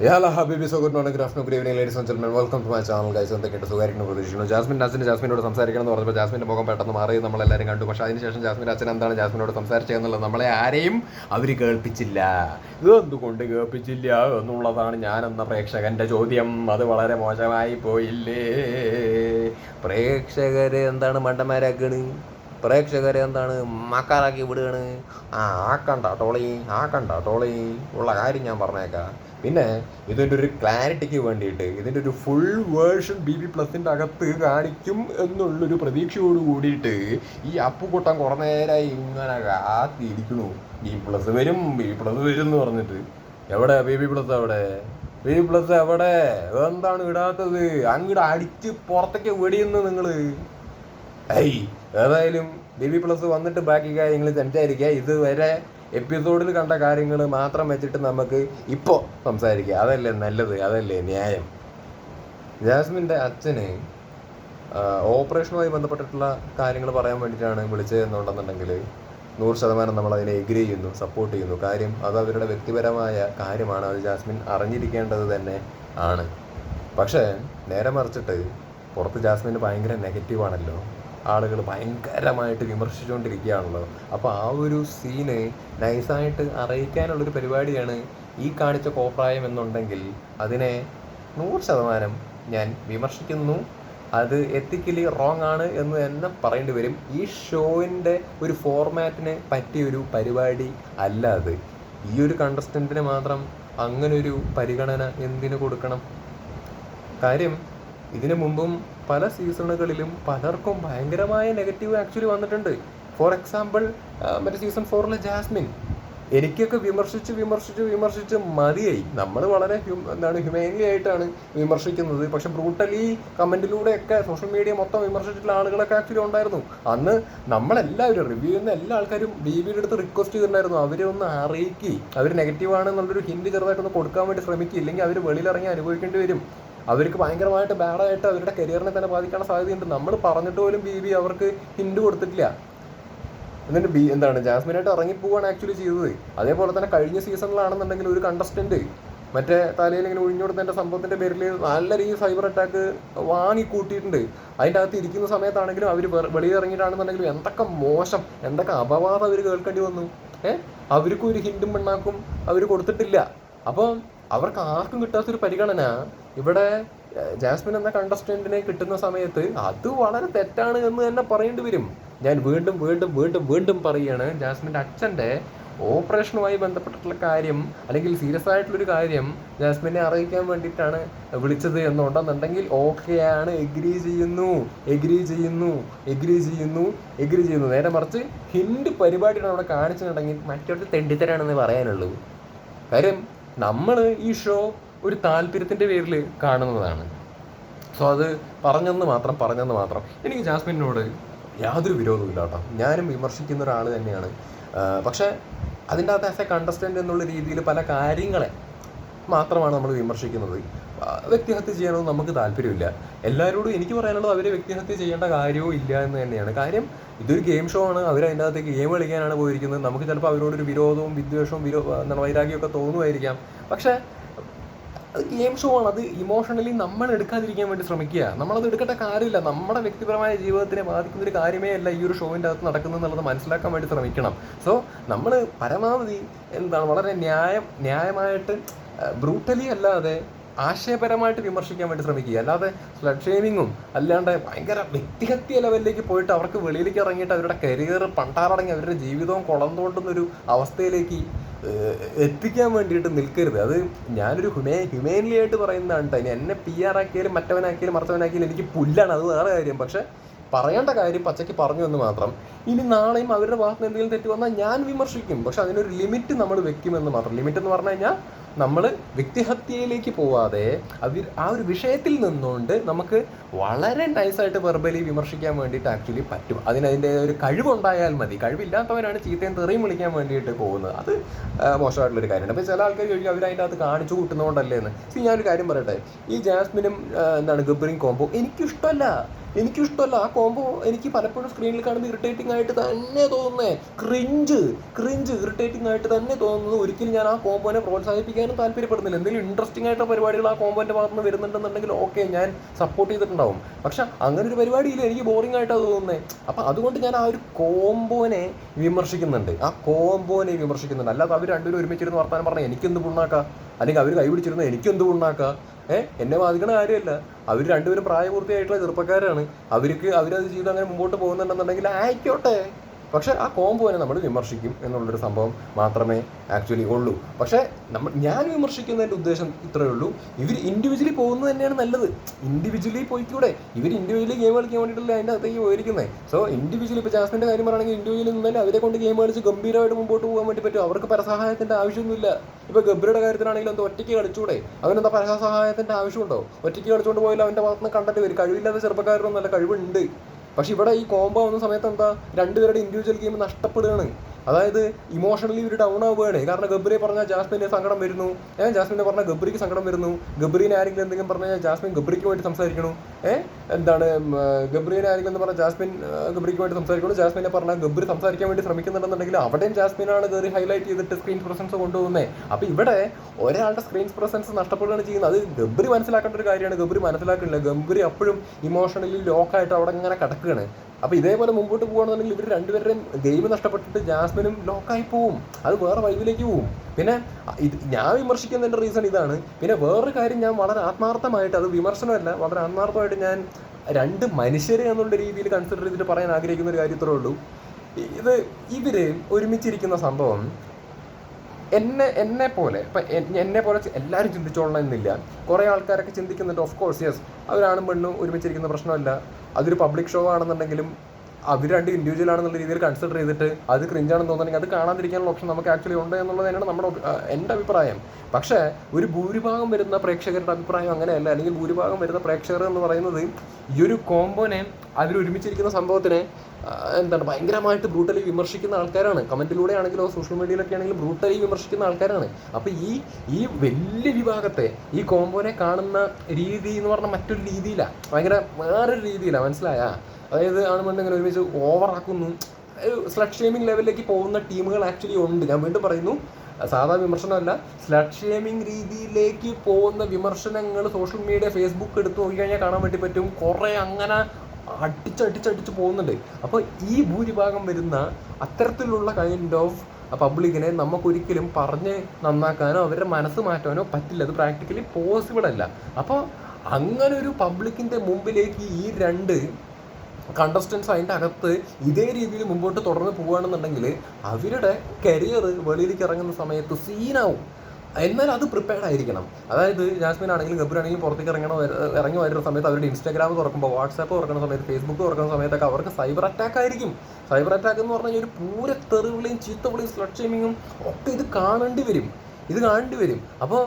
Hello ഹബീബി so good morning afternoon good evening ladies and gentlemen welcome to my channel guys എന്തൊക്കെയാണ് സുഖമായിട്ട് പ്രതീക്ഷിക്കുന്നു. Jasmine അച്ഛൻ ജാസ്മിനോട് സംസാരിക്കണം എന്ന് പറഞ്ഞപ്പോൾ ജാസ്മിന്റെ മുഖം പെട്ടെന്ന് മാറി നമ്മളെല്ലാവരും കണ്ടു. പക്ഷേ അതിനുശേഷം ജാസ്മിൻ അച്ഛൻ എന്താണ് ജാസ്മിനോട് സംസാരിച്ചതെന്നുള്ളത് നമ്മളെ ആരെയും അവർ കേൾപ്പിച്ചില്ല. ഇതെന്തുകൊണ്ട് കേൾപ്പിച്ചില്ല എന്നുള്ളതാണ് ഞാൻ എന്ന പ്രേക്ഷകന്റെ ചോദ്യം. അത് വളരെ മോശമായി പോയില്ലേ? പ്രേക്ഷകരെ എന്താണ് മണ്ടന്മാരാക്കണ്? പ്രേക്ഷകരെ എന്താണ് മക്കാറാക്കി വിടുകയാണ്? ആ ആക്കണ്ട ടോളി ആക്കണ്ട ടോളി. ഉള്ള കാര്യം ഞാൻ പറഞ്ഞേക്കാം. പിന്നെ ഇതിന്റെ ഒരു ക്ലാരിറ്റിക്ക് വേണ്ടിയിട്ട് ഇതിന്റെ ഒരു ഫുൾ വേർഷൻ ബി ബി പ്ലസിന്റെ അകത്ത് കാണിക്കും എന്നുള്ളൊരു പ്രതീക്ഷയോട് കൂടിയിട്ട് ഈ അപ്പുകൂട്ടം കുറേ നേരമായി ഇങ്ങനെ കാത്തിരിക്കണു ബി പ്ലസ് വരും ബി പ്ലസ് വരും എന്ന് പറഞ്ഞിട്ട്. എവിടെ ബി ബി പ്ലസ് അവിടെ? ബി പ്ലസ് എവിടെ എന്താണ് ഇടാത്തത്? അങ്ങോട്ട് അടിച്ച് പുറത്തേക്ക് വെടിയുന്നു നിങ്ങൾ ഏയ് ഏതായാലും ബി ബി പ്ലസ് വന്നിട്ട് ബാക്കി കാര്യങ്ങൾ സംസാരിക്കുക ഇതുവരെ എപ്പിസോഡിൽ കണ്ട കാര്യങ്ങൾ മാത്രം വെച്ചിട്ട് നമുക്ക് ഇപ്പോൾ സംസാരിക്കുക അതല്ലേ നല്ലത്? അതല്ലേ ന്യായം? ജാസ്മിന്റെ അച്ഛന് ഓപ്പറേഷനുമായി ബന്ധപ്പെട്ടിട്ടുള്ള കാര്യങ്ങൾ പറയാൻ വേണ്ടിയിട്ടാണ് വിളിച്ചതെന്നുണ്ടെന്നുണ്ടെങ്കിൽ നൂറ് ശതമാനം നമ്മൾ അതിനെ എഗ്രി ചെയ്യുന്നു സപ്പോർട്ട് ചെയ്യുന്നു. കാര്യം അത് അവരുടെ വ്യക്തിപരമായ കാര്യമാണ്. അത് ജാസ്മിൻ അറിഞ്ഞിരിക്കേണ്ടത് തന്നെ ആണ്. പക്ഷേ നേരെ മറിച്ചിട്ട് പുറത്ത് ജാസ്മിന് ഭയങ്കര നെഗറ്റീവാണല്ലോ ആളുകൾ ഭയങ്കരമായിട്ട് വിമർശിച്ചുകൊണ്ടിരിക്കുകയാണല്ലോ. അപ്പോൾ ആ ഒരു സീന് നൈസായിട്ട് അറിയിക്കാനുള്ളൊരു പരിപാടിയാണ് ഈ കാണിച്ച കോപ്രായം എന്നുണ്ടെങ്കിൽ അതിനെ നൂറ് ശതമാനം ഞാൻ വിമർശിക്കുന്നു. അത് എത്തിക്കലി റോങ് ആണ് എന്ന് തന്നെ പറയേണ്ടി വരും. ഈ ഷോയിന്റെ ഒരു ഫോർമാറ്റിന് പറ്റിയൊരു പരിപാടി അല്ല അത്. ഈ ഒരു കണ്ടസ്റ്റന്റിന് മാത്രം അങ്ങനൊരു പരിഗണന എന്തിനു കൊടുക്കണം? കാര്യം ഇതിനു മുമ്പും പല സീസണുകളിലും പലർക്കും ഭയങ്കരമായ നെഗറ്റീവ് ആക്ച്വലി വന്നിട്ടുണ്ട്. ഫോർ എക്സാമ്പിൾ മറ്റേ സീസൺ ഫോറിലെ ജാസ്മിൻ. എനിക്കൊക്കെ വിമർശിച്ച് വിമർശിച്ച് വിമർശിച്ച് മതിയായി. നമ്മൾ വളരെ ഹ്യൂ എന്താണ് ഹ്യൂമൈൻലി ആയിട്ടാണ് വിമർശിക്കുന്നത്. പക്ഷെ ബ്രൂട്ടലി കമന്റിലൂടെയൊക്കെ സോഷ്യൽ മീഡിയ മൊത്തം വിമർശിച്ചിട്ടുള്ള ആളുകളൊക്കെ ആക്ച്വലി ഉണ്ടായിരുന്നു. അന്ന് നമ്മളെല്ലാവരും റിവ്യൂ ചെയ്യുന്ന എല്ലാ ആൾക്കാരും ബി ബിയുടെ അടുത്ത് റിക്വസ്റ്റ് ചെയ്തിട്ടുണ്ടായിരുന്നു അവരെ ഒന്ന് അറിയിക്കുകയും അവർ നെഗറ്റീവ് ആണെന്നുള്ളൊരു ഹിന്ദി ചെറുതായിട്ടൊന്ന് കൊടുക്കാൻ വേണ്ടി ശ്രമിക്കുക ഇല്ലെങ്കിൽ അവർ വെളിയിലിറങ്ങി അനുഭവിക്കേണ്ടി വരും. അവർക്ക് ഭയങ്കരമായിട്ട് ബാഡായിട്ട് അവരുടെ കരിയറിനെ തന്നെ ബാധിക്കാനുള്ള സാധ്യതയുണ്ട്. നമ്മൾ പറഞ്ഞിട്ട് പോലും ബി ബി അവർക്ക് ഹിന്റ് കൊടുത്തിട്ടില്ല. എന്നിട്ട് ബി എന്താണ് ജാസ്മിനായിട്ട് ഇറങ്ങിപ്പോവാണ് ആക്ച്വലി ചെയ്തത്. അതേപോലെ തന്നെ കഴിഞ്ഞ സീസണിലാണെന്നുണ്ടെങ്കിൽ ഒരു കണ്ടസ്റ്റന്റ് മറ്റേ തലയിൽ ഇങ്ങനെ ഒഴിഞ്ഞുകൊടുത്തതിന്റെ സംഭവത്തിന്റെ പേരിൽ നല്ല രീതിയിൽ സൈബർ അറ്റാക്ക് വാങ്ങി കൂട്ടിയിട്ടുണ്ട്. അതിന്റെ അകത്ത് ഇരിക്കുന്ന സമയത്താണെങ്കിലും അവർ വെളിയിൽ ഇറങ്ങിയിട്ടാണെന്നുണ്ടെങ്കിലും എന്തൊക്കെ മോശം എന്തൊക്കെ അപവാദം അവർ കേൾക്കേണ്ടി വന്നു. ഏഹ് അവർക്കും ഒരു ഹിൻഡും പെണ്ണാക്കും അവർ കൊടുത്തിട്ടില്ല. അപ്പം അവർക്ക് ആർക്കും കിട്ടാത്തൊരു പരിഗണന ഇവിടെ ജാസ്മിൻ എന്ന കണ്ടസ്റ്റന്റിനെ കിട്ടുന്ന സമയത്ത് അത് വളരെ തെറ്റാണ് എന്ന് തന്നെ പറയേണ്ടി വരും. ഞാൻ വീണ്ടും വീണ്ടും വീണ്ടും വീണ്ടും പറയുകയാണ് ജാസ്മിന്റെ അച്ഛന്റെ ഓപ്പറേഷനുമായി ബന്ധപ്പെട്ടിട്ടുള്ള കാര്യം അല്ലെങ്കിൽ സീരിയസ് ആയിട്ടുള്ളൊരു കാര്യം ജാസ്മിനെ അറിയിക്കാൻ വേണ്ടിയിട്ടാണ് വിളിച്ചത് എന്നുണ്ടെന്നുണ്ടെങ്കിൽ ഓക്കെയാണ് എഗ്രി ചെയ്യുന്നു എഗ്രി ചെയ്യുന്നു എഗ്രി ചെയ്യുന്നു എഗ്രി ചെയ്യുന്നു. നേരെ മറിച്ച് ഹിൻഡ് പരിപാടിയാണ് അവിടെ കാണിച്ചിട്ടുണ്ടെങ്കിൽ മറ്റൊരു തെണ്ടിത്തരാണെന്ന് പറയാനുള്ളൂ. കാര്യം നമ്മൾ ഈ ഷോ ഒരു താല്പര്യത്തിന്റെ പേരിൽ കാണുന്നതാണ്. സോ അത് പറഞ്ഞെന്ന് മാത്രം പറഞ്ഞെന്ന് മാത്രം. എനിക്ക് ജാസ്മിനോട് യാതൊരു വിരോധവും ഇല്ല കേട്ടോ. ഞാനും വിമർശിക്കുന്ന ഒരാൾ തന്നെയാണ്. പക്ഷേ അതിന്റെ അകത്ത് ആസ് എ കണ്ടസ്റ്റന്റ് എന്നുള്ള രീതിയിൽ പല കാര്യങ്ങളെ മാത്രമാണ് നമ്മൾ വിമർശിക്കുന്നത്. വ്യക്തിഹത്യ ചെയ്യണമെന്ന് നമുക്ക് താല്പര്യമില്ല. എല്ലാവരോടും എനിക്ക് പറയാനുള്ളത് അവരെ വ്യക്തിഹത്യ ചെയ്യേണ്ട കാര്യവും ഇല്ല എന്ന് തന്നെയാണ്. കാര്യം ഇതൊരു ഗെയിം ഷോ ആണ്. അവർ അതിന്റെ അകത്തേക്ക് ഗെയിം കളിക്കാനാണ് പോയിരിക്കുന്നത്. നമുക്ക് ചിലപ്പോൾ അവരോടൊരു വിരോധവും വിദ്വേഷവും വിരോ എന്താണ് വൈരാഗ്യമൊക്കെ തോന്നുമായിരിക്കാം. പക്ഷേ അത് ഗെയിം ഷോ ആണ്. അത് ഇമോഷണലി നമ്മൾ എടുക്കാതിരിക്കാൻ വേണ്ടി ശ്രമിക്കുക. നമ്മളത് എടുക്കേണ്ട കാര്യമില്ല. നമ്മുടെ വ്യക്തിപരമായ ജീവിതത്തിനെ ബാധിക്കുന്ന ഒരു കാര്യമേ അല്ല ഈ ഒരു ഷോവിന്റെ അകത്ത് നടക്കുന്നത് എന്നുള്ളത് മനസ്സിലാക്കാൻ വേണ്ടി ശ്രമിക്കണം. സോ നമ്മൾ പരമാവധി എന്താണ് വളരെ ന്യായം ന്യായമായിട്ട് ബ്രൂട്ടലി അല്ലാതെ ആശയപരമായിട്ട് വിമർശിക്കാൻ വേണ്ടി ശ്രമിക്കുക. അല്ലാതെ സ്ലഡ് ഷെയിമിങ്ങും അല്ലാണ്ട് ഭയങ്കര വ്യക്തിഹത്യ ലെവലിലേക്ക് പോയിട്ട് അവർക്ക് വെളിയിലേക്ക് ഇറങ്ങിയിട്ട് അവരുടെ കരിയർ പണ്ടാറടങ്ങി അവരുടെ ജീവിതവും കുളം തോണ്ടുന്നൊരു അവസ്ഥയിലേക്ക് എത്തിക്കാൻ വേണ്ടിയിട്ട് നിൽക്കരുത്. അത് ഞാനൊരു ഹ്യൂമേ ഹ്യൂമേൻലി ആയിട്ട് പറയുന്നതാണ് കേട്ടോ ഇനി എന്നെ പി ആർ ആക്കിയാലും മറ്റവനാക്കിയാലും മറച്ചവനാക്കിയാലും എനിക്ക് പുല്ലാണ്. അത് വേറെ കാര്യം. പക്ഷെ പറയേണ്ട കാര്യം പച്ചയ്ക്ക് പറഞ്ഞു എന്ന് മാത്രം. ഇനി നാളെയും അവരുടെ ഭാഗത്ത് എന്തെങ്കിലും തെറ്റ് വന്നാൽ ഞാൻ വിമർശിക്കും. പക്ഷെ അതിനൊരു ലിമിറ്റ് നമ്മൾ വെക്കുമെന്ന് മാത്രം. ലിമിറ്റ് എന്ന് പറഞ്ഞു കഴിഞ്ഞാൽ നമ്മൾ വ്യക്തിഹത്യയിലേക്ക് പോവാതെ അവർ ആ ഒരു വിഷയത്തിൽ നിന്നുകൊണ്ട് നമുക്ക് വളരെ നൈസായിട്ട് വെർബലി വിമർശിക്കാൻ വേണ്ടിയിട്ട് ആക്ച്വലി പറ്റും. അതിന് അതിന്റെ ഒരു കഴിവുണ്ടായാൽ മതി. കഴിവില്ലാത്തവരാണ് ചീത്തയും തെറിയും വിളിക്കാൻ വേണ്ടിയിട്ട് പോകുന്നത്. അത് മോശമായിട്ടുള്ളൊരു കാര്യമാണ്. അപ്പോൾ ചില ആൾക്കാർ ചോദിക്കും അവരതിന്റെ അത് കാണിച്ചു കൂട്ടുന്നതുകൊണ്ടല്ലേ? എന്ന്. ഞാനൊരു കാര്യം പറയട്ടെ. ഈ ജാസ്മിനും എന്താണ് ഗബ്ബറിങ് കോംബോ എനിക്കിഷ്ടമല്ല. എനിക്കിഷ്ടമല്ല. ആ കോംബോ എനിക്ക് പലപ്പോഴും സ്ക്രീനിൽ കാണുമ്പോൾ ഇറിറ്റേറ്റിംഗ് ആയിട്ട് തന്നെ തോന്നുന്നേ. ക്രിഞ്ച് ക്രിഞ്ച് ഇറിറ്റേറ്റിംഗ് ആയിട്ട് തന്നെ തോന്നുന്നത് ഒരിക്കലും ഞാൻ ആ കോംബോനെ പ്രോത്സാഹിപ്പിക്കാനും താല്പര്യപ്പെടുന്നില്ല. എന്തെങ്കിലും ഇൻട്രസ്റ്റിംഗ് ആയിട്ടുള്ള പരിപാടികൾ ആ കോംബോന്റെ ഭാഗത്ത് നിന്ന് വരുന്നുണ്ടെന്നുണ്ടെങ്കിൽ ഓക്കെ ഞാൻ സപ്പോർട്ട് ചെയ്തിട്ടുണ്ടാവും. പക്ഷെ അങ്ങനെ ഒരു പരിപാടിയിൽ എനിക്ക് ബോറിംഗ് ആയിട്ടാണ് തോന്നുന്നത് അപ്പം അതുകൊണ്ട് ഞാൻ ആ ഒരു കോംബോനെ വിമർശിക്കുന്നുണ്ട്. ആ കോംബോനെ വിമർശിക്കുന്നുണ്ട്. അല്ലാതെ അവർ രണ്ടുപേരും ഒരുമിച്ചിരുന്ന് വർത്താനം പറഞ്ഞാൽ എനിക്കെന്ത് പുണ്ണാക്കാം? അല്ലെങ്കിൽ അവർ കൈപിടിച്ചിരുന്ന എനിക്കെന്ത് ഉണ്ടാക്കുക ഏഹ് എന്നെ ബാധിക്കണ കാര്യമല്ല. അവർ രണ്ടുപേരും പ്രായപൂർത്തിയായിട്ടുള്ള ചെറുപ്പക്കാരാണ്. അവർക്ക് അവരത് ചെയ്ത് അങ്ങനെ മുമ്പോട്ട് പോകുന്നുണ്ടെന്നുണ്ടെങ്കിൽ ആയിക്കോട്ടെ. പക്ഷെ ആ കോമ്പോനെ നമ്മൾ വിമർശിക്കും എന്നുള്ളൊരു സംഭവം മാത്രമേ ആക്ച്വലി ഉള്ളൂ. പക്ഷേ നമ്മൾ ഞാൻ വിമർശിക്കുന്നതിന്റെ ഉദ്ദേശം ഇത്രയേ ഉള്ളൂ. ഇവർ ഇൻഡിവിജ്വലി പോകുന്നത് തന്നെയാണ് നല്ലത്. ഇൻഡിവിജ്വലി പോയിക്കൂടെ? ഇവർ ഇൻഡിവിജ്വലി ഗെയിം കളിക്കാൻ വേണ്ടിയിട്ടല്ലേ അതിന്റെ അകത്തേക്ക് പോയിരിക്കുന്നത് സോ ഇൻഡിവിജ്വലി ഇപ്പോൾ ജാസ്മിന്റെ കാര്യം പറയുകയാണെങ്കിൽ ഇൻഡിവിജ്വലി നിന്നാൽ അവരെ കൊണ്ട് ഗെയിം കളിച്ച് ഗംഭീരമായിട്ട് മുമ്പോട്ട് പോകാൻ വേണ്ടി പറ്റും. അവർക്ക് പരസഹായത്തിന്റെ ആവശ്യമൊന്നുമില്ല. ഇപ്പോൾ ഗബ്രിയുടെ കാര്യത്തിലാണെങ്കിലും എന്തോ ഒറ്റയ്ക്ക് കളിച്ചൂടെ? അവനെന്താ പരസഹായത്തിന്റെ ആവശ്യമുണ്ടോ? ഒറ്റയ്ക്ക് കളിച്ചുകൊണ്ട് പോയാലും അവന്റെ ഭാഗത്ത് നിന്ന് കണ്ടിട്ട് വരും. കഴിവില്ലാത്ത ചെറുപ്പക്കാരനൊന്നുമല്ല കഴിവുണ്ട്. പക്ഷെ ഇവിടെ ഈ കോംബോ ആവുന്ന സമയത്ത് എന്താ രണ്ടുപേരുടെ ഇൻഡിവിജ്വൽ ഗെയിം നഷ്ടപ്പെടുകയാണ്. അതായത് ഇമോഷണലി ഒരു ഡൗൺ ആവുകയാണ്. കാരണം ഗബ്രിയെ പറഞ്ഞാൽ ജാസ്മിന് സങ്കടം വരുന്നു. ഏഹ് ജാസ്മിനെ പറഞ്ഞാൽ ഗബ്രിക്ക് സങ്കടം വരുന്നു. ഗബ്രീനെ ആരെങ്കിലും എന്തെങ്കിലും പറഞ്ഞാൽ ജാസ്മിൻ ഗബ്രിക്ക് വേണ്ടി സംസാരിക്കണു. ഏഹ് എന്താണ് ഗബ്രീനെ ആരെങ്കിലും എന്ന് പറഞ്ഞാൽ ജാസ്മിൻ ഗബ്രിക്ക് വേണ്ടി സംസാരിക്കണു. ജാസ്മിനെ പറഞ്ഞാൽ ഗബ്രി സംസാരിക്കാൻ വേണ്ടി ശ്രമിക്കുന്നുണ്ടെന്നുണ്ടെങ്കിൽ അവിടെയും ജാസ്മിനാണ് കയറി ഹൈലൈറ്റ് ചെയ്തിട്ട് സ്ക്രീൻ പ്രസൻസ് കൊണ്ടുപോകുന്നത് അപ്പോൾ ഇവിടെ ഒരാളുടെ സ്ക്രീൻ പ്രസൻസ് നഷ്ടപ്പെടുകയാണ് ചെയ്യുന്നത്. അത് ഗബ്രി മനസ്സിലാക്കേണ്ട ഒരു കാര്യമാണ്. ഗബ്രി മനസ്സിലാക്കുന്നില്ല. ഗബ്രി അപ്പോഴും ഇമോഷണലി ലോക്കായിട്ട് അവിടെ ഇങ്ങനെ കിടക്കുകയാണ്. അപ്പോൾ ഇതേപോലെ മുമ്പോട്ട് പോകുകയാണെന്നുണ്ടെങ്കിൽ ഇവർ രണ്ടുപേരുടെയും ഗെയിം നഷ്ടപ്പെട്ടിട്ട് ജാസ്മിനും ലോക്കായി പോവും. അത് വേറെ വൈബിലേക്ക് പോവും. പിന്നെ ഇത് ഞാൻ വിമർശിക്കുന്നതിന്റെ റീസൺ ഇതാണ്. പിന്നെ വേറൊരു കാര്യം ഞാൻ വളരെ ആത്മാർത്ഥമായിട്ട് അത് വിമർശനമല്ല വളരെ ആത്മാർത്ഥമായിട്ട് ഞാൻ രണ്ട് മനുഷ്യരെ എന്നുള്ള രീതിയിൽ കൺസിഡർ ചെയ്തിട്ട് പറയാൻ ആഗ്രഹിക്കുന്ന ഒരു കാര്യത്രേ ഉള്ളൂ. ഇത് ഇവർ ഒരുമിച്ചിരിക്കുന്ന സംഭവം എന്നെ എന്നെ പോലെ ഇപ്പം എന്നെ പോലെ എല്ലാവരും ചിന്തിച്ചോളണം എന്നില്ല. കുറേ ആൾക്കാരൊക്കെ ചിന്തിക്കുന്നുണ്ട് ഓഫ് കോഴ്സ് യെസ് അവരാണും പെണ്ണും ഒരുമിച്ചിരിക്കുന്ന പ്രശ്നമല്ല. അതൊരു പബ്ലിക് ഷോ ആണെന്നുണ്ടെങ്കിലും അവർ രണ്ട് ഇൻഡിവിജ്വൽ ആണെന്നുള്ള രീതിയിൽ കൺസിഡർ ചെയ്തിട്ട് അത് ക്രിഞ്ചാണെന്ന് തോന്നുന്നെങ്കിൽ അത് കാണാതിരിക്കാനുള്ള ഓപ്ഷൻ നമുക്ക് ആക്ച്വലി ഉണ്ട് എന്നുള്ളത് തന്നെയാണ് നമ്മുടെ എന്റെ അഭിപ്രായം. പക്ഷേ ഒരു ഭൂരിഭാഗം വരുന്ന പ്രേക്ഷകരുടെ അഭിപ്രായം അങ്ങനെയല്ല. അല്ലെങ്കിൽ ഭൂരിഭാഗം വരുന്ന പ്രേക്ഷകർ എന്ന് പറയുന്നത് ഈ ഒരു കോമ്പോനെ അവരൊരുമിച്ചിരിക്കുന്ന സംഭവത്തിനെ എന്താണ് ഭയങ്കരമായിട്ട് ബ്രൂട്ടലി വിമർശിക്കുന്ന ആൾക്കാരാണ്. കമന്റിലൂടെ ആണെങ്കിലോ സോഷ്യൽ മീഡിയയിലൊക്കെ ആണെങ്കിലും ബ്രൂട്ടലി വിമർശിക്കുന്ന ആൾക്കാരാണ്. അപ്പോൾ ഈ ഈ വലിയ വിഭാഗത്തെ ഈ കോമ്പോനെ കാണുന്ന രീതി എന്ന് പറഞ്ഞാൽ മറ്റൊരു രീതിയിലാണ് ഭയങ്കര വേറൊരു രീതിയിലാണ് മനസ്സിലായ? അതായത് ആണെന്നുണ്ടെങ്കിൽ ഒരുമിച്ച് ഓവറാക്കുന്നു സ്ലഡ് ഷേമിംഗ് ലെവലിലേക്ക് പോകുന്ന ടീമുകൾ ആക്ച്വലി ഉണ്ട്. ഞാൻ വീണ്ടും പറയുന്നു സാധാ വിമർശനമല്ല. സ്ലഡ് ഷേമിംഗ് രീതിയിലേക്ക് പോകുന്ന വിമർശനങ്ങൾ സോഷ്യൽ മീഡിയ ഫേസ്ബുക്ക് എടുത്ത് നോക്കിക്കഴിഞ്ഞാൽ കാണാൻ വേണ്ടി പറ്റും. കുറേ അങ്ങനെ അടിച്ചടിച്ചടിച്ച് പോകുന്നുണ്ട്. അപ്പോൾ ഈ ഭൂരിഭാഗം വരുന്ന അത്തരത്തിലുള്ള കൈൻഡ് ഓഫ് പബ്ലിക്കിനെ നമുക്കൊരിക്കലും പറഞ്ഞ് നന്നാക്കാനോ അവരുടെ മനസ്സ് മാറ്റാനോ പറ്റില്ല. അത് പ്രാക്ടിക്കലി പോസിബിൾ അല്ല. അപ്പോൾ അങ്ങനെ ഒരു പബ്ലിക്കിന്റെ മുമ്പിലേക്ക് ഈ രണ്ട് കണ്ടസ്റ്റൻസ് അതിന്റെ അകത്ത് ഇതേ രീതിയിൽ മുമ്പോട്ട് തുടർന്ന് പോവുകയാണെന്നുണ്ടെങ്കിൽ അവരുടെ കരിയർ വെളിയിലേക്ക് ഇറങ്ങുന്ന സമയത്ത് സീനാവും എന്നാൽ അത് പ്രിപ്പയർഡ് ആയിരിക്കണം. അതായത് ജാസ്മിൻ ആണെങ്കിലും ഗബ്ബർ ആണെങ്കിലും പുറത്തേക്ക് ഇറങ്ങണ ഇറങ്ങി വരുന്ന സമയത്ത് അവരുടെ ഇൻസ്റ്റാഗ്രാം തുറക്കുമ്പോൾ വാട്സാപ്പ് തുറക്കുന്ന സമയത്ത് ഫേസ്ബുക്ക് തുറക്കുന്ന സമയത്തൊക്കെ അവർക്ക് സൈബർ അറ്റാക്ക് ആയിരിക്കും. സൈബർ അറ്റാക്ക് എന്ന് പറഞ്ഞാൽ ഒരു പൂര തെറിവിളിയും ചീത്തവിളിയും സ്ലഡ് ഷെയിമിങ്ങും ഒക്കെ ഇത് കാണേണ്ടി വരും. ഇത് കാണേണ്ടി വരും. അപ്പോൾ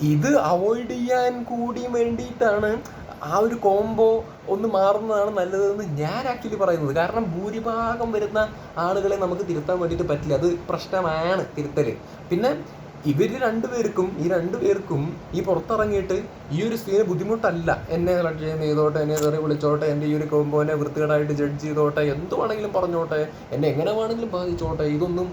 ഇത് അവോയ്ഡ് ചെയ്യാൻ കൂടി വേണ്ടിയിട്ടാണ് ആ ഒരു കോംബോ ഒന്ന് മാറുന്നതാണ് നല്ലതെന്ന് ഞാൻ ആക്ച്വലി പറയുന്നത്. കാരണം ഭൂരിഭാഗം വരുന്ന ആളുകളെ നമുക്ക് തിരുത്താൻ വേണ്ടിയിട്ട് പറ്റില്ല. അത് പ്രശ്നമാണ് തിരുത്തൽ പിന്നെ ഇവർ രണ്ടുപേർക്കും ഈ രണ്ടുപേർക്കും ഈ പുറത്തിറങ്ങിയിട്ട് ഈ ഒരു സീന് ബുദ്ധിമുട്ടല്ല. എന്നെ കളക്ട് ചെയ്യുന്ന ചെയ്തോട്ടെ എന്നെ തെറി വിളിച്ചോട്ടെ എന്റെ ഈ ഒരു കോമ്പോനെ വൃത്തികേടായിട്ട് ജഡ്ജ് ചെയ്തോട്ടെ എന്ത് വേണമെങ്കിലും പറഞ്ഞോട്ടെ എന്നെ എങ്ങനെ വേണമെങ്കിലും ബാധിച്ചോട്ടെ ഇതൊന്നും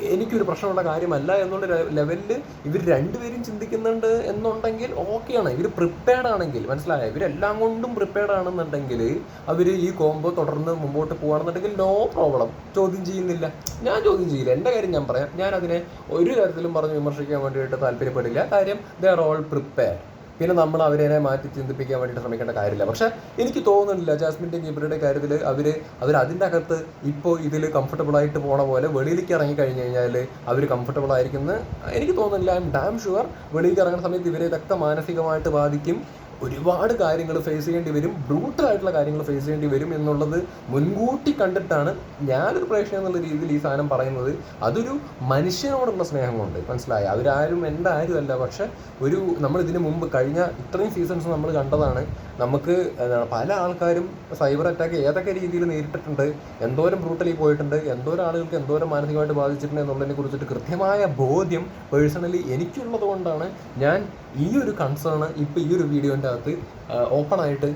എനിക്കൊരു പ്രശ്നമുള്ള കാര്യമല്ല എന്നുള്ള ലെവലിൽ ഇവർ രണ്ടുപേരും ചിന്തിക്കുന്നുണ്ട് എന്നുണ്ടെങ്കിൽ ഓക്കെയാണ് ഇവർ പ്രിപ്പയർഡ് ആണെങ്കിൽ മനസ്സിലായ? ഇവരെല്ലാം കൊണ്ടും പ്രിപ്പയർഡ് ആണെന്നുണ്ടെങ്കിൽ അവർ ഈ കോംബോ തുടർന്ന് മുമ്പോട്ട് പോകുകയാണെന്നുണ്ടെങ്കിൽ നോ പ്രോബ്ലം ചോദ്യം ചെയ്യുന്നില്ല. ഞാൻ ചോദ്യം ചെയ്യില്ല. എന്റെ കാര്യം ഞാൻ പറയാം. ഞാൻ അതിനെ ഒരു തരത്തിലും പറഞ്ഞ് വിമർശിക്കാൻ വേണ്ടിയിട്ട് താല്പര്യപ്പെടില്ല. കാര്യം ദേ ആർ ഓൾ പ്രിപ്പയർഡ് പിന്നെ നമ്മൾ അവരെ മാറ്റി ചിന്തിപ്പിക്കാൻ വേണ്ടിയിട്ട് ശ്രമിക്കേണ്ട കാര്യമില്ല. പക്ഷെ എനിക്ക് തോന്നുന്നില്ല ജാസ്മിന്റെ ഇവരുടെ കാര്യത്തിൽ അവർ അവർ അതിന്റെ അകത്ത് ഇപ്പോൾ ഇതിൽ കംഫർട്ടബിൾ ആയിട്ട് പോണ പോലെ വെളിയിലേക്ക് ഇറങ്ങി കഴിഞ്ഞ് കഴിഞ്ഞാൽ അവർ കംഫർട്ടബിൾ ആയിരിക്കുന്ന എനിക്ക് തോന്നുന്നില്ല. ഐ എം ഡാം ഷുവർ വെളിയിലേക്ക് ഇറങ്ങുന്ന സമയത്ത് ഇവരെ ഇതൊക്കെ മാനസികമായിട്ട് ബാധിക്കും. ഒരുപാട് കാര്യങ്ങൾ ഫേസ് ചെയ്യേണ്ടി വരും. ബ്രൂട്ടൽ ആയിട്ടുള്ള കാര്യങ്ങൾ ഫേസ് ചെയ്യേണ്ടി വരും എന്നുള്ളത് മുൻകൂട്ടി കണ്ടിട്ടാണ് ഞാനൊരു പ്രേക്ഷകൻ എന്നുള്ള രീതിയിൽ ഈ സാധനം പറയുന്നത്. അതൊരു മനുഷ്യനോടുള്ള സ്നേഹം കൊണ്ട് മനസ്സിലായി? അവരാരും എന്റെ ആരും അല്ല പക്ഷെ ഒരു നമ്മൾ ഇതിനു മുമ്പ് കഴിഞ്ഞ ഇത്രയും സീസൺസ് നമ്മൾ കണ്ടതാണ്. നമുക്ക് പല ആൾക്കാരും സൈബർ അറ്റാക്ക് ഏതൊക്കെ രീതിയിൽ നേരിട്ടിട്ടുണ്ട് എന്തോരം ബ്രൂട്ടലി പോയിട്ടുണ്ട് എന്തോരം ആളുകൾക്ക് എന്തോരം മാനസികമായിട്ട് ബാധിച്ചിട്ടുണ്ട് എന്നുള്ളതിനെ കുറിച്ചിട്ട് കൃത്യമായ ബോധ്യം പേഴ്സണലി എനിക്കുള്ളത് കൊണ്ടാണ് ഞാൻ ഈ ഒരു കൺസേൺ ഇപ്പോൾ ഈ ഒരു വീഡിയോന്റെ അകത്ത് ഓപ്പൺ ആയിട്ട്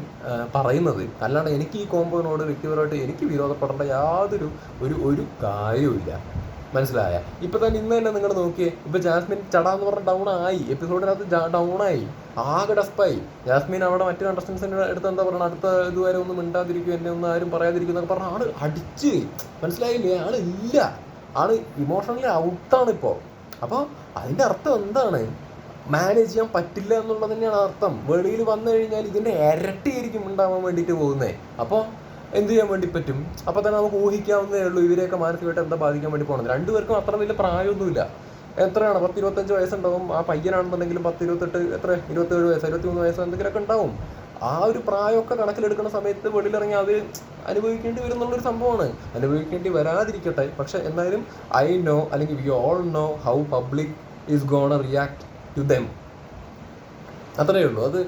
പറയുന്നത്. അല്ലാണ്ട് എനിക്ക് ഈ കോമ്പോനോട് വ്യക്തിപരമായിട്ട് എനിക്ക് വിരോധപ്പെടേണ്ട യാതൊരു ഒരു ഒരു കാര്യവുമില്ല. മനസ്സിലായ? ഇപ്പൊ തന്നെ ഇന്ന് തന്നെ നിങ്ങൾ നോക്കിയേ ഇപ്പൊ ജാസ്മിൻ ചടാന്ന് പറഞ്ഞ ഡൗൺ ആയി. എപ്പിസോഡിനകത്ത് ഡൗൺ ആയി. ആകെ ഡസ്പായി ജാസ്മിൻ അവിടെ മറ്റു കണ്ടസ്റ്റൻസിന്റെ അടുത്ത് എന്താ പറയുക അടുത്ത ഇതുവരെ ഒന്നും മിണ്ടാതിരിക്കും എന്നെ ഒന്നും ആരും പറയാതിരിക്കും എന്നൊക്കെ പറഞ്ഞ ആൾ അടിച്ച് മനസ്സിലായില്ലേ? ആൾ ഇല്ല ആൾ ഇമോഷണലി ഔട്ടാണ് ഇപ്പോൾ അപ്പോൾ അതിന്റെ അർത്ഥം എന്താണ്? മാനേജ് ചെയ്യാൻ പറ്റില്ല എന്നുള്ളത് തന്നെയാണ് അർത്ഥം. വെളിയിൽ വന്നു കഴിഞ്ഞാൽ ഇതിന്റെ ഇരട്ടിയായിരിക്കും ഉണ്ടാവാൻ വേണ്ടിയിട്ട് പോകുന്നത് അപ്പോൾ എന്ത് ചെയ്യാൻ വേണ്ടി പറ്റും? അപ്പോൾ തന്നെ നമുക്ക് ഊഹിക്കാവുന്നേ ഉള്ളൂ ഇവരെയൊക്കെ മാനസികമായിട്ട് എന്താ ബാധിക്കാൻ വേണ്ടി പോകുന്നത്. രണ്ടുപേർക്കും അത്ര വലിയ പ്രായമൊന്നുമില്ല. എത്രയാണ്? പത്ത് ഇരുപത്തഞ്ച് വയസ്സുണ്ടാവും. ആ പയ്യനാണെന്നുണ്ടെങ്കിലും പത്ത് ഇരുപത്തെട്ട് എത്ര? ഇരുപത്തേഴ് വയസ്സ് ഇരുപത്തിമൂന്ന് വയസ്സ് എന്തെങ്കിലുമൊക്കെ ഉണ്ടാവും. ആ ഒരു പ്രായമൊക്കെ കണക്കിലെടുക്കുന്ന സമയത്ത് വെളിയിലിറങ്ങി അവർ അനുഭവിക്കേണ്ടി വരും എന്നുള്ളൊരു സംഭവമാണ്. അനുഭവിക്കേണ്ടി വരാതിരിക്കട്ടെ. പക്ഷെ എന്തായാലും ഐ നോ അല്ലെങ്കിൽ we all know how public is gonna react them. അത്രയേ ഉള്ളൂ. അത്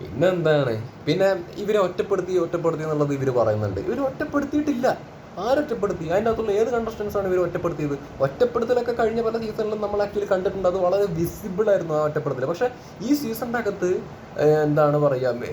പിന്നെന്താണ്? പിന്നെ ഇവരെ ഒറ്റപ്പെടുത്തി ഒറ്റപ്പെടുത്തി എന്നുള്ളത് ഇവർ പറയുന്നുണ്ട്. ഇവർ ഒറ്റപ്പെടുത്തിയിട്ടില്ല. ആരൊറ്റപ്പെടുത്തി അതിന്റെ അകത്തുള്ള ഏത് കണ്ടസ്റ്റൻസ് ആണ് ഇവർ ഒറ്റപ്പെടുത്തിയത്? ഒറ്റപ്പെടുത്തലൊക്കെ കഴിഞ്ഞ പല സീസണിലും നമ്മൾ ആക്ച്വലി കണ്ടിട്ടുണ്ട്. അത് വളരെ വിസിബിൾ ആയിരുന്നു ആ ഒറ്റപ്പെടുത്തൽ പക്ഷെ ഈ സീസണിന്റെ അകത്ത് എന്താണ് പറയുക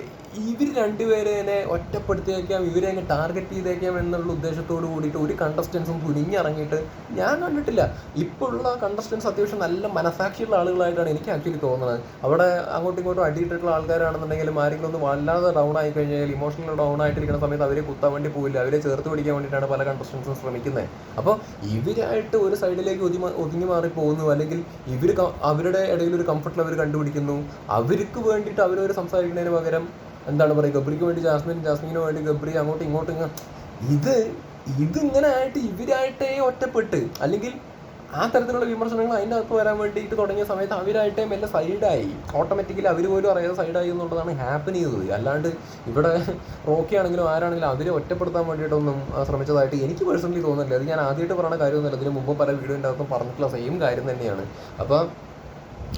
ഇവർ രണ്ടുപേരെ ഒറ്റപ്പെടുത്തിയേക്കാം ഇവരെ അങ്ങ് ടാർഗറ്റ് ചെയ്തേക്കാം എന്നുള്ള ഉദ്ദേശത്തോട് കൂടിയിട്ട് ഒരു കണ്ടസ്റ്റൻസും തുനിഞ്ഞിറങ്ങിയിട്ട് ഞാൻ കണ്ടിട്ടില്ല. ഇപ്പോൾ ഉള്ള കണ്ടസ്റ്റൻസ് അത്യാവശ്യം നല്ല മനസാക്ഷിയുള്ള ആളുകളായിട്ടാണ് എനിക്ക് ആക്ച്വലി തോന്നുന്നത്. അവിടെ അങ്ങോട്ടും ഇങ്ങോട്ടും അടിയിട്ടിട്ടുള്ള ആൾക്കാരാണെന്നുണ്ടെങ്കിലും ആരെങ്കിലും ഒന്ന് വല്ലാതെ ഡൗൺ ആയി കഴിഞ്ഞാൽ ഇമോഷണൽ ഡൗൺ ആയിട്ടിരിക്കുന്ന സമയത്ത് അവരെ കുത്താൻ വേണ്ടി പോവില്ല. അവരെ ചേർത്ത് പിടിക്കാൻ വേണ്ടിയിട്ടാണ് പല കണ്ടസ്റ്റൻസും ശ്രമിക്കുന്നത് അപ്പോൾ ഇവരായിട്ട് ഒരു സൈഡിലേക്ക് ഒതുങ്ങി ഒതുങ്ങി മാറി പോകുന്നു അല്ലെങ്കിൽ ഇവർ അവരുടെ ഇടയിൽ ഒരു കംഫർട്ട് ലെവൽ കണ്ടുപിടിക്കുന്നു അവർക്ക് വേണ്ടിയിട്ട് അവരവർ സംസാരിക്കുന്നതിന് പകരം എന്താണ് പറയുക ഗബ്രിക്ക് വേണ്ടി ജാസ്മിൻ ജാസ്മിന് വേണ്ടി ഗബ്രി അങ്ങോട്ടും ഇങ്ങോട്ടും ഇങ്ങ ഇത് ഇതിങ്ങനെ ആയിട്ട് ഇവരായിട്ടേ ഒറ്റപ്പെട്ട് അല്ലെങ്കിൽ ആ തരത്തിലുള്ള വിമർശനങ്ങൾ അതിന്റെ അകത്ത് വരാൻ വേണ്ടിയിട്ട് തുടങ്ങിയ സമയത്ത് അവരായിട്ടേ മെല്ലെ സൈഡായി. ഓട്ടോമാറ്റിക്കലി അവർ പോലും അറിയാതെ സൈഡായി എന്നുള്ളതാണ് ഹാപ്പൻ ചെയ്തത്. അല്ലാണ്ട് ഇവിടെ റോക്കി ആണെങ്കിലും ആരാണെങ്കിലും അവരെ ഒറ്റപ്പെടുത്താൻ വേണ്ടിയിട്ടൊന്നും ശ്രമിച്ചതായിട്ട് എനിക്ക് പേഴ്സണലി തോന്നുന്നില്ല. അത് ഞാൻ ആദ്യമായിട്ട് പറയുന്ന കാര്യമൊന്നുമില്ല ഇതിന് മുമ്പ് പല വീഡിയോന്റെ അകത്തും പറഞ്ഞിട്ടുള്ള സെയിം കാര്യം തന്നെയാണ്. അപ്പോൾ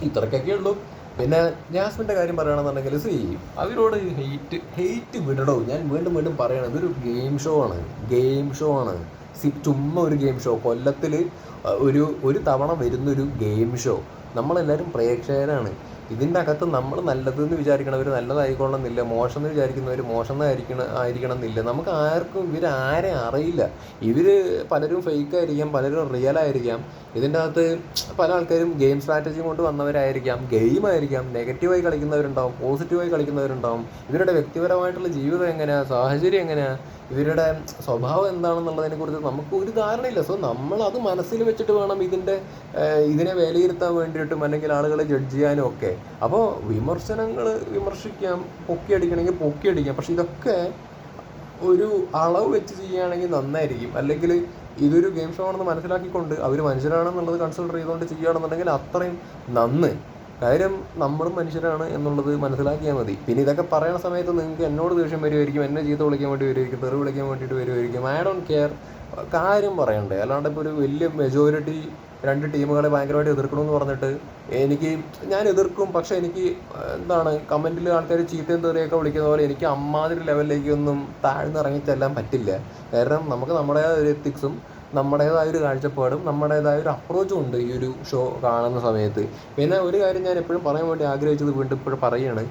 ഇത്രയ്ക്കൊക്കെ ഉള്ളൂ. പിന്നെ ജാസ്മിന്റെ കാര്യം പറയുകയാണെന്നുണ്ടെങ്കിൽ സി അവരോട് ഹെയ്റ്റ് ഹെയ്റ്റ് വിടടോ ഞാൻ വീണ്ടും വീണ്ടും പറയണം ഇതൊരു ഗെയിം ഷോ ആണ്. ഗെയിം ഷോ ആണ്. സി ചുമ്മാ ഒരു ഗെയിം ഷോ കൊല്ലത്തിൽ ഒരു ഒരു തവണ വരുന്നൊരു ഗെയിം ഷോ നമ്മളെല്ലാവരും പ്രേക്ഷകരാണ്. ഇതിന്റെ അകത്ത് നമ്മൾ നല്ലതെന്ന് വിചാരിക്കണവർ നല്ലതായിക്കൊള്ളണമെന്നില്ല മോശം എന്ന് വിചാരിക്കുന്നവർ മോശം ആയിരിക്കണം ആയിരിക്കണം എന്നില്ല നമുക്ക് ആർക്കും ഇവർ ആരെ അറിയില്ല. ഇവർ പലരും ഫേക്ക് ആയിരിക്കാം പലരും റിയൽ ആയിരിക്കാം. ഇതിന്റെ അകത്ത് പല ആൾക്കാരും ഗെയിം സ്ട്രാറ്റജി കൊണ്ട് വന്നവരായിരിക്കാം. ഗെയിം ആയിരിക്കാം. നെഗറ്റീവായി കളിക്കുന്നവരുണ്ടാവും പോസിറ്റീവായി കളിക്കുന്നവരുണ്ടാവും. ഇവരുടെ വ്യക്തിപരമായിട്ടുള്ള ജീവിതം എങ്ങനെയാണ് സാഹചര്യം എങ്ങനെയാണ് ഇവരുടെ സ്വഭാവം എന്താണെന്നുള്ളതിനെ കുറിച്ച് നമുക്ക് ഒരു ധാരണയില്ല. സോ നമ്മൾ അത് മനസ്സിൽ വെച്ചിട്ട് വേണം ഇതിന്റെ ഇതിനെ വിലയിരുത്താൻ വേണ്ടിയിട്ടും അല്ലെങ്കിൽ ആളുകളെ ജഡ്ജ് ചെയ്യാനും ഒക്കെ. അപ്പോൾ വിമർശനങ്ങൾ വിമർശിക്കാം പൊക്കിയടിക്കണമെങ്കിൽ പൊക്കിയടിക്കാം പക്ഷെ ഇതൊക്കെ ഒരു അളവ് വെച്ച് ചെയ്യുകയാണെങ്കിൽ നന്നായിരിക്കും. അല്ലെങ്കിൽ ഇതൊരു ഗെയിം ഷോ ആണെന്ന് മനസ്സിലാക്കിക്കൊണ്ട് അവർ മനുഷ്യരാണെന്നുള്ളത് കൺസിഡർ ചെയ്തുകൊണ്ട് ചെയ്യുകയാണെന്നുണ്ടെങ്കിൽ അത്രയും നന്ന്. കാര്യം നമ്മളും മനുഷ്യരാണ് എന്നുള്ളത് മനസ്സിലാക്കിയാൽ മതി. പിന്നെ ഇതൊക്കെ പറയുന്ന സമയത്ത് നിങ്ങൾക്ക് എന്നോട് ദേഷ്യം വരുമായിരിക്കും എന്നെ ചീത്ത വിളിക്കാൻ വേണ്ടി വരുമായിരിക്കും തെറി വിളിക്കാൻ വേണ്ടിയിട്ട് വരുമായിരിക്കും ഐ ഡോണ്ട് കെയർ കാര്യം പറയണ്ടേ. അല്ലാണ്ട് ഇപ്പോൾ ഒരു വലിയ മെജോറിറ്റി രണ്ട് ടീമുകളെ ഭയങ്കരമായിട്ട് എതിർക്കണമെന്ന് പറഞ്ഞിട്ട് എനിക്ക് ഞാൻ എതിർക്കും. പക്ഷെ എനിക്ക് എന്താണ് കമന്റിൽ ആൾക്കാർ ചീത്തയും തെറിയൊക്കെ വിളിക്കുന്ന പോലെ എനിക്ക് അമ്മാതിരി ലെവലിലേക്കൊന്നും താഴ്ന്നിറങ്ങി ചെല്ലാൻ പറ്റില്ല. കാരണം നമുക്ക് നമ്മുടെ ഒരു എത്തിക്സും നമ്മുടേതായ ഒരു കാഴ്ചപ്പാടും നമ്മുടേതായ ഒരു അപ്രോച്ചും ഉണ്ട് ഈ ഒരു ഷോ കാണുന്ന സമയത്ത്. പിന്നെ ഒരു കാര്യം ഞാൻ എപ്പോഴും പറയാൻ വേണ്ടി ആഗ്രഹിച്ചത് വീണ്ടും ഇപ്പോഴും പറയുകയാണ്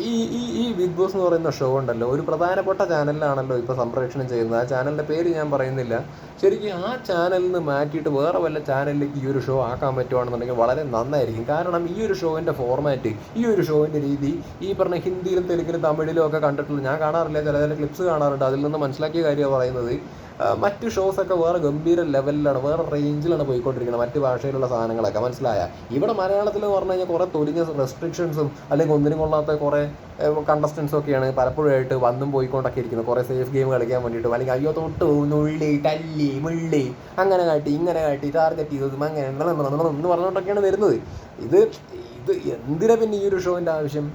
ഈ ഈ ഈ ബിഗ് ബോസ് എന്ന് പറയുന്ന ഷോ ഉണ്ടല്ലോ ഒരു പ്രധാനപ്പെട്ട ചാനലിലാണല്ലോ ഇപ്പോൾ സംപ്രേഷണം ചെയ്യുന്നത്. ആ ചാനലിന്റെ പേര് ഞാൻ പറയുന്നില്ല. ശരിക്കും ആ ചാനലിൽ നിന്ന് മാറ്റിയിട്ട് വേറെ വല്ല ചാനലിലേക്ക് ഈ ഒരു ഷോ ആക്കാൻ പറ്റുവാണെന്നുണ്ടെങ്കിൽ വളരെ നന്നായിരിക്കും. കാരണം ഈ ഒരു ഷോവിന്റെ ഫോർമാറ്റ് ഈ ഒരു ഷോവിന്റെ രീതി ഈ പറഞ്ഞ ഹിന്ദിയിലും തെലുങ്കിലും തമിഴിലും ഒക്കെ കണ്ടിട്ടുള്ള ഞാൻ കാണാറില്ല ചില ചില ക്ലിപ്സ് കാണാറുണ്ട്. അതിൽ നിന്ന് മനസ്സിലാക്കിയ കാര്യമാണ് പറയുന്നത്. മറ്റ് ഷോസ് ഒക്കെ വേറെ ഗംഭീര ലെവലിലാണ് വേറെ റേഞ്ചിലാണ് പോയിക്കൊണ്ടിരിക്കുന്നത് മറ്റ് ഭാഷയിലുള്ള സാധനങ്ങളൊക്കെ മനസ്സിലായ? ഇവിടെ മലയാളത്തിൽ പറഞ്ഞു കഴിഞ്ഞാൽ കുറേ തൊലിഞ്ഞ റെസ്ട്രിക്ഷൻസും അല്ലെങ്കിൽ ഒന്നിനും കൊള്ളാത്ത കുറേ കണ്ടസ്റ്റൻസും ഒക്കെയാണ് പലപ്പോഴായിട്ട് വന്നും പോയിക്കൊണ്ടൊക്കെ ഇരിക്കുന്നത്. കുറേ സേഫ് ഗെയിം കളിക്കാൻ വേണ്ടിയിട്ടും അല്ലെങ്കിൽ അയ്യോ തൊട്ട് നുള്ളി തല്ലി മുള്ളി അങ്ങനെ കാട്ടി ഇങ്ങനെ കാട്ടി ടാർഗറ്റ് ചെയ്തതും അങ്ങനെ എന്ന് പറഞ്ഞുകൊണ്ടൊക്കെയാണ് വരുന്നത്. ഇത് ഇത് എന്തിനാ പിന്നെ ഈ ഒരു ഷോവിന്റെ ആവശ്യം?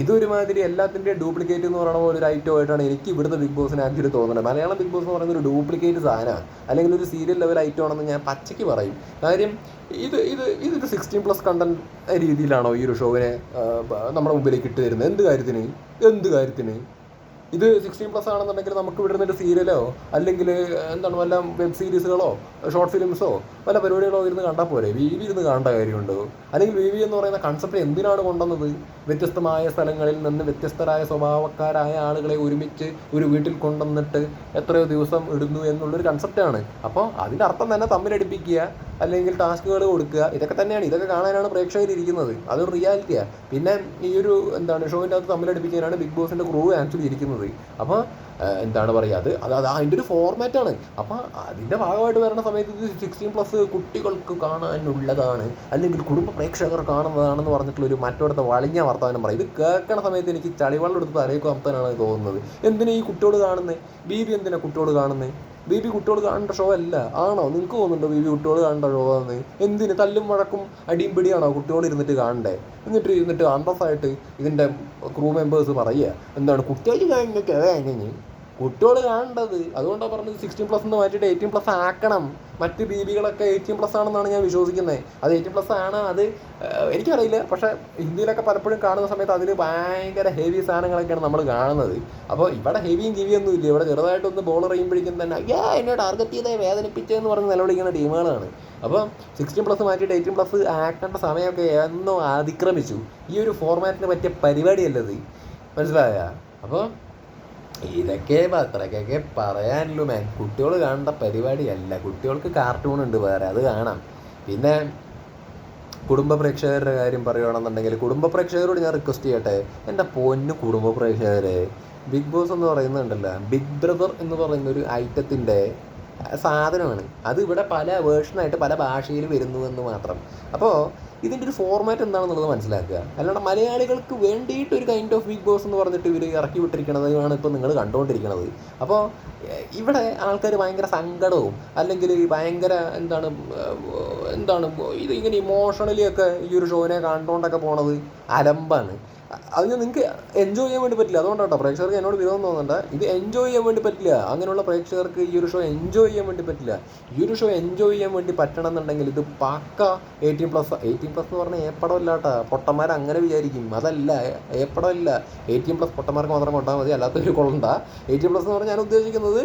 ഇതൊരുമാതിരി എല്ലാത്തിന്റെയും ഡ്യൂപ്ലിക്കേറ്റ് എന്ന് പറയുന്ന പോലെ ഒരു ഐറ്റം ആയിട്ടാണ് എനിക്ക് ഇവിടുത്തെ ബിഗ് ബോസിനെ ആക്ച്വലി തോന്നുന്നത്. മലയാളം ബിഗ് ബോസ് എന്ന് പറയുന്ന ഒരു ഡ്യൂപ്ലിക്കേറ്റ് സാധനമാണ്. അല്ലെങ്കിൽ ഒരു സീരിയൽ ലെവൽ ഐറ്റം ആണെന്ന് ഞാൻ പച്ചയ്ക്ക് പറയും. കാര്യം ഇത് ഇത് ഇതൊരു സിക്സ്റ്റീൻ പ്ലസ് കണ്ടന്റ് രീതിയിലാണോ ഈ ഒരു ഷോവിനെ നമ്മുടെ മുമ്പിലേക്ക് ഇട്ട് തരുന്നത്? എന്ത് കാര്യത്തിന്? എന്ത് കാര്യത്തിന്? ഇത് സിക്സ്റ്റീൻ പ്ലസ് ആണെന്നുണ്ടെങ്കിൽ നമുക്ക് ഇവിടെ നിന്നൊരു സീരിയലോ അല്ലെങ്കിൽ എന്താണ് വല്ല വെബ് സീരീസുകളോ ഷോർട്ട് ഫിലിംസോ വല്ല പരിപാടികളോ ഇരുന്ന് കണ്ടാൽ പോരെ. വി വി ഇരുന്ന് കാണേണ്ട കാര്യമുണ്ടോ. അല്ലെങ്കിൽ വി വി എന്ന് പറയുന്ന കൺസെപ്റ്റ് എന്തിനാണ് കൊണ്ടുവന്നത്? വ്യത്യസ്തമായ സ്ഥലങ്ങളിൽ നിന്ന് വ്യത്യസ്തരായ സ്വഭാവക്കാരായ ആളുകളെ ഒരുമിച്ച് ഒരു വീട്ടിൽ കൊണ്ടുവന്നിട്ട് എത്രയോ ദിവസം ഇടുന്നു എന്നുള്ളൊരു കൺസെപ്റ്റാണ് അപ്പോൾ അതിന്റെ അർത്ഥം തന്നെ തമ്മിലടിപ്പിക്കുക. അല്ലെങ്കിൽ ടാസ്കുകൾ കൊടുക്കുക ഇതൊക്കെ തന്നെയാണ്. ഇതൊക്കെ കാണാനാണ് പ്രേക്ഷകർ ഇരിക്കുന്നത്. അതൊരു റിയാലിറ്റിയാണ് പിന്നെ ഈ ഒരു എന്താണ് ഷോവിന്റെ അകത്ത് തമ്മിലടിപ്പിക്കാനാണ് ബിഗ് ബോസിന്റെ ക്രൂ ആക്ച്വലി ഇരിക്കുന്നത് അപ്പോൾ എന്താണ് പറയുക അത് അത് അത് അതിന്റെ ഒരു ഫോർമാറ്റാണ് അപ്പോൾ അതിന്റെ ഭാഗമായിട്ട് വരുന്ന സമയത്ത് ഇത് സിക്സ്റ്റീൻ പ്ലസ് കുട്ടികൾക്ക് കാണാനുള്ളതാണ്. അല്ലെങ്കിൽ കുടുംബ പ്രേക്ഷകർ കാണുന്നതാണെന്ന് പറഞ്ഞിട്ടുള്ള ഒരു മറ്റോടത്തെ വളിഞ്ഞ വർത്തമാനം പറയും. ഇത് കേൾക്കണ സമയത്ത് എനിക്ക് ചളിവെള്ളം എടുത്ത് തലയൊക്കെ അമ്പത്താനാണ് തോന്നുന്നത്. എന്തിനാ ഈ കുട്ടിയോട് കാണുന്നത് ബി ബി എന്തിനാ കുട്ടിയോട് കാണുന്നത് ബി കുട്ടികൾ കാണേണ്ട ഷോ അല്ല. ആണോ? നിങ്ങൾക്ക് തോന്നുന്നുണ്ടോ ബേബി കുട്ടികൾ കാണേണ്ട ഷോ ആണെന്ന്? എന്തിന്? തല്ലും വഴക്കും അടിയും പിടിയാണോ കുട്ടികൾ ഇരുന്നിട്ട് കാണണ്ടേ? എന്നിട്ട് ഇരുന്നിട്ട് അന്തസ്സായിട്ട് ഇതിന്റെ ക്രൂ മെമ്പേഴ്സ് പറയുക എന്താണ് കുട്ടികൾ കാണുന്നൊക്കെ കഴിഞ്ഞ് കുട്ടിയോട് കാണേണ്ടത്. അതുകൊണ്ടാണ് പറഞ്ഞത് സിക്സ്റ്റീൻ പ്ലസ് എന്ന് മാറ്റിയിട്ട് എയ്റ്റീൻ പ്ലസ് ആക്കണം. മറ്റ് ബീബികളൊക്കെ എയ്റ്റീൻ പ്ലസ് ആണെന്നാണ് ഞാൻ വിശ്വസിക്കുന്നത് അത് എയ്റ്റീൻ പ്ലസ് ആണ്? അത് എനിക്കറിയില്ല. പക്ഷേ ഹിന്ദിയിലൊക്കെ പലപ്പോഴും കാണുന്ന സമയത്ത് അതിൽ ഭയങ്കര ഹെവി സാധനങ്ങളൊക്കെയാണ് നമ്മൾ കാണുന്നത്. അപ്പോൾ ഇവിടെ ഹെവിയും ഗിവിയൊന്നും ഇല്ല ഇവിടെ ചെറുതായിട്ടൊന്ന് ബോൾ എറിയുമ്പോഴേക്കും തന്നെ അയ്യാ എന്നെ ടാർഗറ്റ് ചെയ്തേ വേദനിപ്പിച്ചതെന്ന് പറഞ്ഞ് നിലവിളിക്കുന്ന ടീമുകളാണ്. അപ്പം സിക്സ്റ്റീൻ പ്ലസ് മാറ്റിയിട്ട് എയ്റ്റീൻ പ്ലസ് ആക്കേണ്ട സമയമൊക്കെ എന്നോ അതിക്രമിച്ചു. ഈ ഒരു ഫോർമാറ്റിന് പറ്റിയ പരിപാടിയല്ലത്. മനസ്സിലായ? അപ്പോൾ ഇതൊക്കെ അത്രക്കൊക്കെ പറയാനുള്ളൂ മാൻ കുട്ടികൾ കാണേണ്ട പരിപാടിയല്ല. കുട്ടികൾക്ക് കാർട്ടൂൺ ഉണ്ട് വേറെ അത് കാണാം. പിന്നെ കുടുംബ പ്രേക്ഷകരുടെ കാര്യം പറയുകയാണെന്നുണ്ടെങ്കിൽ കുടുംബ പ്രേക്ഷകരോട് ഞാൻ റിക്വസ്റ്റ് ചെയ്യട്ടെ? എന്റെ പൊന്നു കുടുംബ പ്രേക്ഷകരെ ബിഗ് ബോസ് എന്ന് പറയുന്നുണ്ടല്ലോ ബിഗ് ബ്രദർ എന്ന് പറയുന്ന ഒരു ഐറ്റത്തിന്റെ സാധനമാണ്. അത് ഇവിടെ പല വേർഷനായിട്ട് പല ഭാഷയിൽ വരുന്നു എന്ന് മാത്രം. അപ്പോൾ ഇതിന്റെ ഒരു ഫോർമാറ്റ് എന്താണെന്നുള്ളത് മനസ്സിലാക്കുക. അല്ലാണ്ട് മലയാളികൾക്ക് വേണ്ടിയിട്ട് ഒരു കൈൻഡ് ഓഫ് ബിഗ് ബോസ് എന്ന് പറഞ്ഞിട്ട് ഇവർ ഇറക്കി വിട്ടിരിക്കണതാണ് ഇപ്പോൾ നിങ്ങൾ കണ്ടുകൊണ്ടിരിക്കുന്നത് അപ്പോൾ ഇവിടെ ആൾക്കാർ ഭയങ്കര സങ്കടവും അല്ലെങ്കിൽ ഭയങ്കര എന്താണ് എന്താണ് ഇത് ഇങ്ങനെ ഇമോഷണലി ഒക്കെ ഈ ഒരു ഷോനെ കണ്ടുകൊണ്ടൊക്കെ പോണത് അലമ്പാണ്. അത് നിങ്ങൾക്ക് എൻജോയ് ചെയ്യാൻ വേണ്ടി പറ്റില്ല. അതുകൊണ്ടാണ് കേട്ടോ പ്രേക്ഷകർക്ക് എന്നോട് വിരോധം തോന്നണ്ട. ഇത് എൻജോയ് ചെയ്യാൻ വേണ്ടി പറ്റില്ല. അങ്ങനെയുള്ള പ്രേക്ഷകർക്ക് ഈ ഒരു ഷോ എൻജോയ് ചെയ്യാൻ വേണ്ടി പറ്റില്ല. ഈ ഒരു ഷോ എൻജോയ് ചെയ്യാൻ വേണ്ടി പറ്റണം എന്നുണ്ടെങ്കിൽ ഇത് pakka eighteen plus eighteen plus എന്ന് പറഞ്ഞാൽ ഏപ്പടം കേട്ടോ പൊട്ടന്മാർ അങ്ങനെ വിചാരിക്കും. അതല്ല ഏപ്പടം ഇല്ല എയ്റ്റീൻ പ്ലസ് പൊട്ടന്മാർക്ക് മാത്രം കൊണ്ടാൽ മതി. അല്ലാത്തൊരു കൊള്ളണ്ട. എയ്റ്റീൻ പ്ലസ് എന്ന് പറഞ്ഞാൽ ഞാൻ ഉദ്ദേശിക്കുന്നത്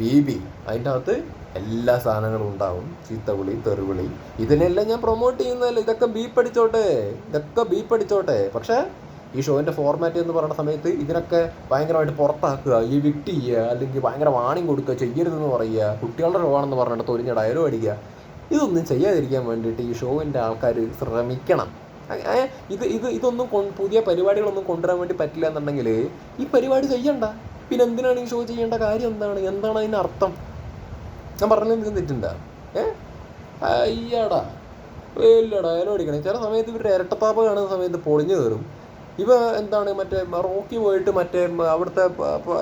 ബി ബി അതിന്റെ അകത്ത് എല്ലാ സാധനങ്ങളും ഉണ്ടാവും. ചീത്തവിളി തെറിവിളി. ഇതിനെല്ലാം ഞാൻ പ്രൊമോട്ട് ചെയ്യുന്നതല്ല? ഇതൊക്കെ ബീപ്പടിച്ചോട്ടെ ഇതൊക്കെ ബീപ്പടിച്ചോട്ടെ പക്ഷേ ഈ ഷോവിന്റെ ഫോർമാറ്റ് എന്ന് പറയുന്ന സമയത്ത് ഇതിനൊക്കെ ഭയങ്കരമായിട്ട് പുറത്താക്കുക ഈ വിക്ട് ചെയ്യുക അല്ലെങ്കിൽ ഭയങ്കര വാണിംഗ് കൊടുക്കുക ചെയ്യരുതെന്ന് പറയുക കുട്ടികളുടെ ഷോ ആണെന്ന് പറഞ്ഞിട്ട് തൊലിഞ്ഞ ഡയലോഗ് അടിക്കുക. ഇതൊന്നും ചെയ്യാതിരിക്കാൻ വേണ്ടിയിട്ട് ഈ ഷോവിന്റെ ആൾക്കാർ ശ്രമിക്കണം. ഇത് ഇത് ഇതൊന്നും പുതിയ പരിപാടികളൊന്നും കൊണ്ടുവരാൻ വേണ്ടി പറ്റില്ല എന്നുണ്ടെങ്കിൽ ഈ പരിപാടി ചെയ്യണ്ട. പിന്നെ എന്തിനാണ് ഈ ഷോ ചെയ്യേണ്ട കാര്യം എന്താണ്? എന്താണ് അതിന്റെ അർത്ഥം? ഞാൻ പറഞ്ഞത് നിങ്ങൾക്ക് തെറ്റുണ്ടോ? ഏ? അയ്യാടാ. വലിയ ഡയലോഗ് അടിക്കണേ. ചില സമയത്ത് ഇവരുടെ ഇരട്ടത്താപ്പ് കാണുന്ന സമയത്ത് പൊളിഞ്ഞു കയറും. ഇവ എന്താണ് മറ്റേ റോക്കി പോയിട്ട് മറ്റേ അവിടുത്തെ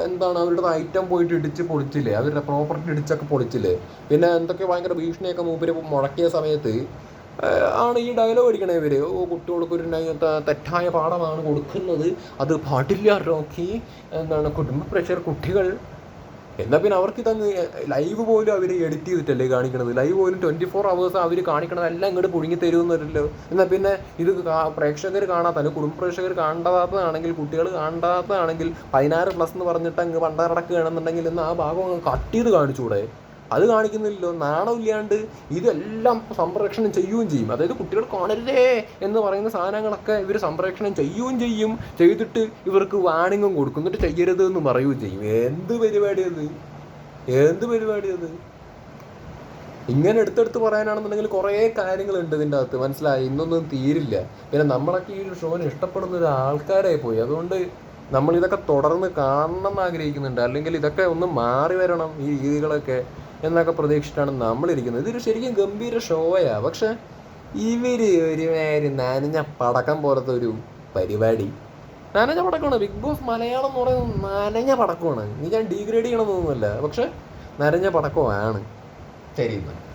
എന്താണ് അവരുടെ ഐറ്റം പോയിട്ട് ഇടിച്ച് പൊളിച്ചില്ലേ? അവരുടെ പ്രോപ്പർട്ടി ഇടിച്ചൊക്കെ പൊളിച്ചില്ലേ? പിന്നെ എന്തൊക്കെ ഭയങ്കര ഭീഷണിയൊക്കെ മൂപ്പര് മുടക്കിയ സമയത്ത് ആണ് ഈ ഡയലോഗ് അടിക്കണേ ഇവർ. ഓ കുട്ടികൾക്ക് ഒരു തെറ്റായ പാഠമാണ് കൊടുക്കുന്നത്. അത് പാടില്ല റോക്കി. എന്താണ് കുടുംബ പ്രഷർ കുട്ടികൾ എന്നാൽ പിന്നെ അവർക്ക് ഇതങ്ങ് ലൈവ് പോലും അവർ എഡിറ്റ് ചെയ്തിട്ടല്ലേ കാണിക്കണത്? ലൈവ് പോലും ട്വന്റി ഫോർ അവേഴ്സ് അവർ കാണിക്കണതെല്ലാം ഇങ്ങോട്ട് പുഴുങ്ങി തരുമെന്നല്ലോ എന്നാൽ പിന്നെ ഇത് പ്രേക്ഷകർ കാണാത്ത അല്ലെങ്കിൽ കുടുംബ പ്രേക്ഷകർ കാണാത്തതാണെങ്കിൽ കുട്ടികൾ കാണാത്തതാണെങ്കിൽ പതിനാറ് പ്ലസ് എന്ന് പറഞ്ഞിട്ട് അങ്ങ് പണ്ടാറടക്കുകയാണെന്നുണ്ടെങ്കിൽ എന്നാൽ ആ ഭാഗം അങ്ങ് കട്ട് ചെയ്ത് കാണിച്ചൂടെ? അത് കാണിക്കുന്നില്ലല്ലോ. നാണമില്ലാണ്ട് ഇതെല്ലാം സംപ്രേഷണം ചെയ്യുകയും ചെയ്യും. അതായത് കുട്ടികൾ കാണരുതേ എന്ന് പറയുന്ന സാധനങ്ങളൊക്കെ ഇവർ സംപ്രേഷണം ചെയ്യുകയും ചെയ്യും. ചെയ്തിട്ട് ഇവർക്ക് വാണിംഗും കൊടുക്കും. എന്നിട്ട് ചെയ്യരുത് എന്ന് പറയുകയും ചെയ്യും. എന്ത് പരിപാടി അത്? എന്ത് പരിപാടി അത്? ഇങ്ങനെ എടുത്തെടുത്ത് പറയാനാണെന്നുണ്ടെങ്കിൽ കുറേ കാര്യങ്ങളുണ്ട് ഇതിന്റെ അകത്ത്. മനസ്സിലായി? ഇന്നൊന്നും തീരില്ല. പിന്നെ നമ്മളൊക്കെ ഈ ഒരു ഷോനെ ഇഷ്ടപ്പെടുന്ന ഒരു ആൾക്കാരായി പോയി. അതുകൊണ്ട് നമ്മൾ ഇതൊക്കെ തുടർന്ന് കാണണം എന്ന് ആഗ്രഹിക്കുന്നുണ്ട്. അല്ലെങ്കിൽ ഇതൊക്കെ ഒന്ന് മാറി വരണം ഈ രീതികളൊക്കെ. എന്നൊക്കെ പ്രതീക്ഷിച്ചിട്ടാണ് നമ്മളിരിക്കുന്നത്. ഇതൊരു ശരിക്കും ഗംഭീര ഷോയാ പക്ഷെ ഇവർ ഒരുമാതിരി നനഞ്ഞ പടക്കം പോലത്തെ ഒരു പരിപാടി. നനഞ്ഞ പടക്കമാണ്. ബിഗ് ബോസ് മലയാളം എന്ന് പറയുന്നത് നനഞ്ഞ പടക്കമാണ്. ഇനി ഞാൻ ഡീഗ്രേഡ് ചെയ്യണമെന്നൊന്നുമല്ല പക്ഷെ നനഞ്ഞ പടക്കമാണ്. ശരി എന്നാൽ